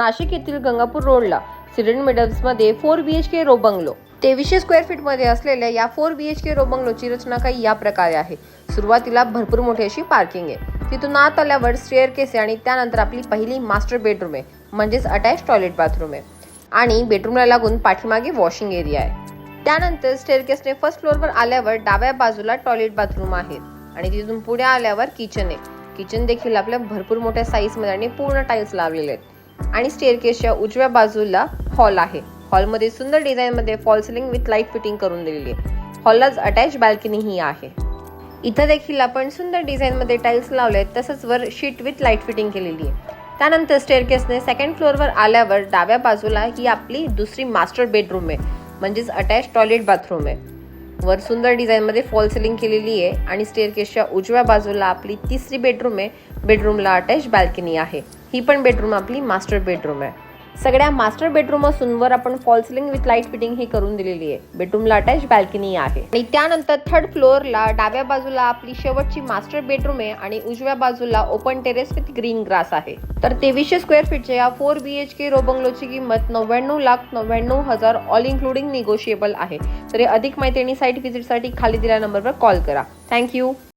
नाशिक येथील गंगापूर रोडला सिडेंट मिडल्समध्ये four B H K row bungalow. तेवीसशे square फीटमध्ये असलेल्या या four B H K row बंगलोची रचना काही या प्रकारे आहे. सुरुवातीला भरपूर मोठी अशी पार्किंग आहे. तिथून आत आल्यावर स्टेअर केस आहे आणि त्यानंतर आपली पहिली मास्टर बेडरूम आहे म्हणजेच अटॅच टॉयलेट बाथरूम आहे. आणि बेडरूमला लागून पाठीमागे वॉशिंग एरिया आहे. त्यानंतर स्टेअरकेसने फर्स्ट फ्लोअरवर आल्यावर डाव्या बाजूला टॉयलेट बाथरूम आहे. आणि तिथून पुढे आल्यावर किचन आहे. किचन देखील आपल्या भरपूर मोठ्या साईजमध्ये आणि पूर्ण टाईल्स लावलेले आहेत. आणि स्टेअरकेसच्या उजव्या बाजूला हॉल आहे. हॉलमध्ये सुंदर डिझाईनमध्ये fall ceiling with light fitting करून दिलेली आहे. हॉललाच अटॅच बॅल्कनीही आहे. इथं देखील आपण सुंदर डिझाईनमध्ये टाईल्स लावले आहेत तसंच वर शीट विथ लाइट फिटिंग केलेली आहे. त्यानंतर स्टेअरकेसने सेकंड फ्लोअरवर आल्यावर डाव्या बाजूला ही आपली दुसरी मास्टर बेडरूम आहे म्हणजेच अटॅच टॉयलेट बाथरूम आहे. वर सुंदर डिझाईनमध्ये फॉल सिलिंग केलेली आहे आणि स्टेअरकेसच्या उजव्या बाजूला आपली तिसरी बेडरूम आहे बेडरूमला अटॅच बॅल्कनी आहे. ही पण बेडरूम आपली मास्टर बेडरूम आहे. सगळ्या मास्टर बेडरूम असून वर आपण fall ceiling with light fitting ही करून दिलेली आहे. बेडरूमला अटॅच बॅल्कनी आहे. आणि त्यानंतर थर्ड फ्लोअरला डाव्या बाजूला आपली शेवटची मास्टर बेडरूम आहे आणि उजव्या बाजूला open terrace with green grass आहे. तर तेवीसशे स्क्वेअर फीटच्या या फोर बी एच के रोबंगलोची किंमत नव्याण्णव लाख नव्याण्णव हजार ऑल इन्क्लुडिंग निगोशिएबल आहे. तर हे अधिक माहिती आणि साईट व्हिजिटसाठी खाली दिल्या नंबरवर कॉल करा. थँक्यू